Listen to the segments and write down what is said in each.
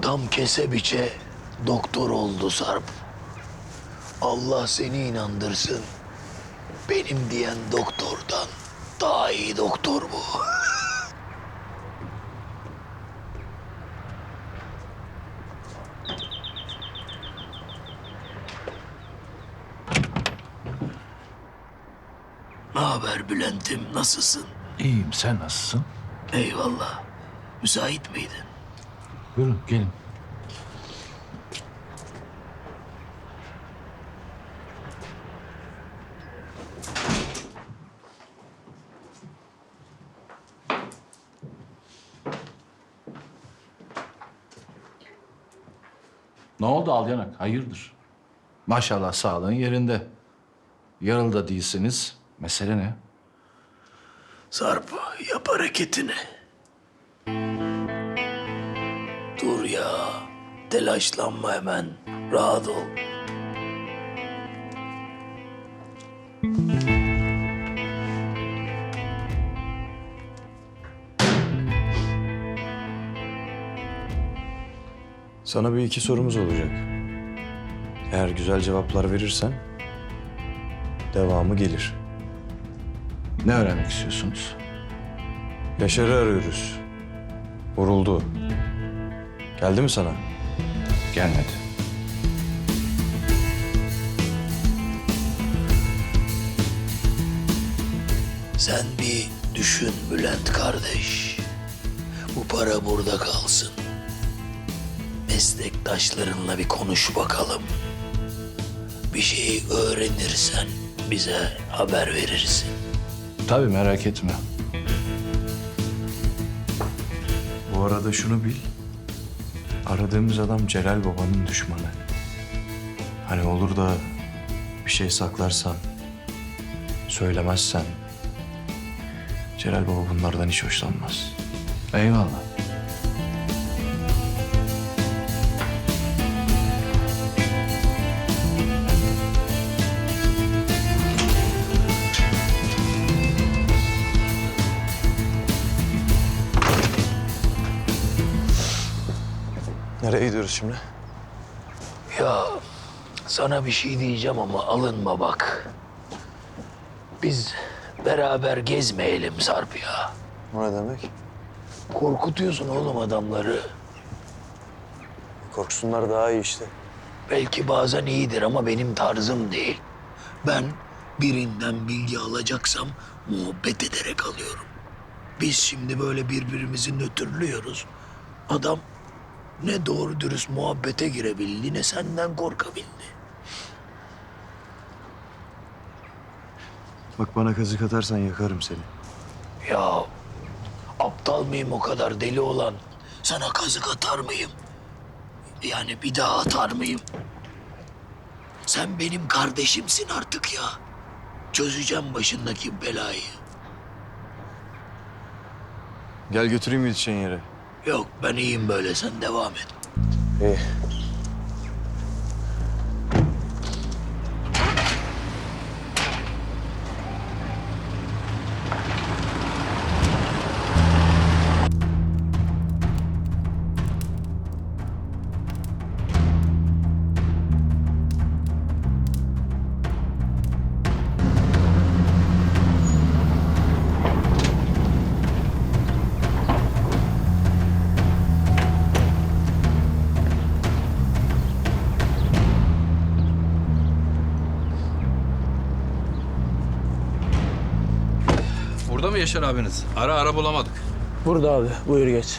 Adam kese biçe doktor oldu Sarp. Allah seni inandırsın. Benim diyen doktordan daha iyi doktor bu. Ne haber Bülent'im, nasılsın? İyiyim, sen nasılsın? Eyvallah. Müsait miydin? Buyurun, gelin. Ne oldu Alyanak? Hayırdır? Maşallah sağlığın yerinde. Yaralı da değilsiniz. Mesele ne? Sarp yap hareketini. Telaşlanma hemen. Rahat ol. Sana bir iki sorumuz olacak. Eğer güzel cevaplar verirsen devamı gelir. Ne öğrenmek istiyorsunuz? Yaşar'ı arıyoruz. Vuruldu. Geldi mi sana? Gelmedi. Sen bir düşün Bülent kardeş. Bu para burada kalsın. Meslektaşlarınla bir konuş bakalım. Bir şey öğrenirsen bize haber verirsin. Tabii merak etme. Bu arada şunu bil. Aradığımız adam Celal Baba'nın düşmanı. Hani olur da bir şey saklarsan, söylemezsen... Celal Baba bunlardan hiç hoşlanmaz. Eyvallah. Nereye gidiyoruz şimdi? Ya sana bir şey diyeceğim ama alınma bak. Biz beraber gezmeyelim Sarp ya. O ne demek? Korkutuyorsun oğlum adamları. Korksunlar daha iyi işte. Belki bazen iyidir ama benim tarzım değil. Ben birinden bilgi alacaksam muhabbet ederek alıyorum. Biz şimdi böyle birbirimizi nötrlüyoruz. Adam ne doğru dürüst muhabbete girebildi ne senden korkabildi. Bak bana kazık atarsan yakarım seni. Ya aptal mıyım o kadar deli olan? Sana kazık atar mıyım? Yani bir daha atar mıyım? Sen benim kardeşimsin artık ya. Çözeceğim başındaki belayı. Gel götüreyim gideceğin yere. Yok ben iyiyim böyle sen devam et. İyi. Burada mı Yaşar abiniz? Ara ara bulamadık. Burada abi. Buyur geç.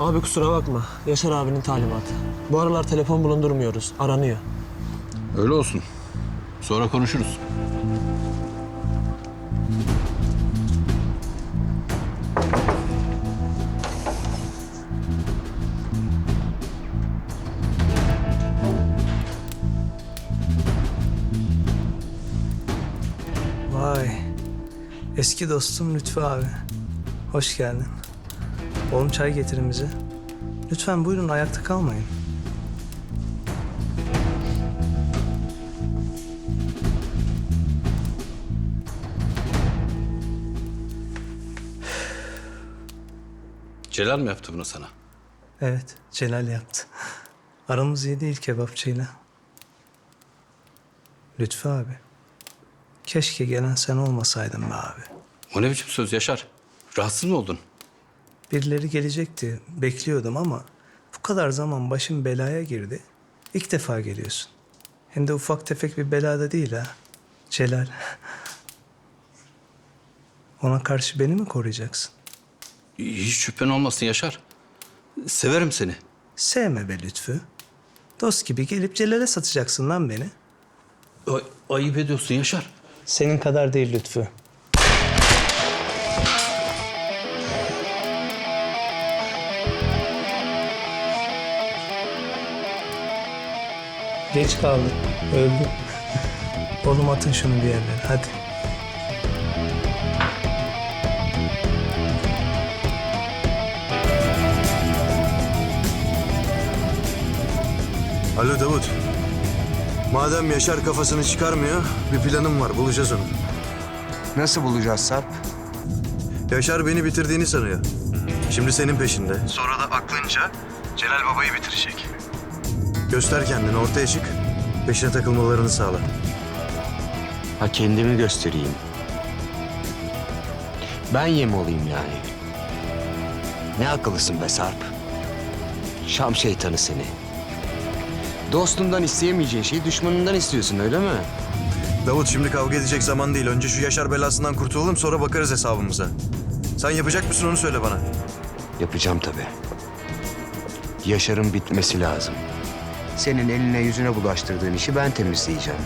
Abi kusura bakma. Yaşar abinin talimatı. Bu aralar telefon bulundurmuyoruz. Aranıyor. Öyle olsun. Sonra konuşuruz. Eski dostum Lütfü abi. Hoş geldin. Oğlum çay getirin bize. Lütfen buyurun ayakta kalmayın. Celal mi yaptı bunu sana? Evet, Celal yaptı. Aramız iyi değil kebapçıyla. Lütfü abi. Keşke gelen sen olmasaydın be abi. O ne biçim söz Yaşar? Rahatsız mı oldun? Birileri gelecekti, bekliyordum ama bu kadar zaman başım belaya girdi. İlk defa geliyorsun. Hem de ufak tefek bir belada değil ha. Celal. Ona karşı beni mi koruyacaksın? Hiç şüphen olmasın Yaşar. Severim seni. Sevme be Lütfü. Dost gibi gelip Celal'e satacaksın lan beni. Ay- ayıp ediyorsun Yaşar. Senin kadar değil Lütfü. Geç kaldı. Öldü. Oğlum atın şunu bir yerlere hadi. Alo Davut. Madem Yaşar kafasını çıkarmıyor, bir planım var. Bulacağız onu. Nasıl bulacağız Sarp? Yaşar beni bitirdiğini sanıyor. Şimdi senin peşinde. Sonra da aklınca Celal Baba'yı bitirecek. Göster kendini, ortaya çık. Peşine takılmalarını sağla. Ha kendimi göstereyim. Ben yem olayım yani. Ne akıllısın be Sarp. Şam şeytanı seni. Dostundan isteyemeyeceğin şeyi düşmanından istiyorsun öyle mi? Davut şimdi kavga edecek zaman değil. Önce şu Yaşar belasından kurtulalım sonra bakarız hesabımıza. Sen yapacak mısın onu söyle bana. Yapacağım tabii. Yaşar'ın bitmesi lazım. Senin eline yüzüne bulaştırdığın işi ben temizleyeceğim.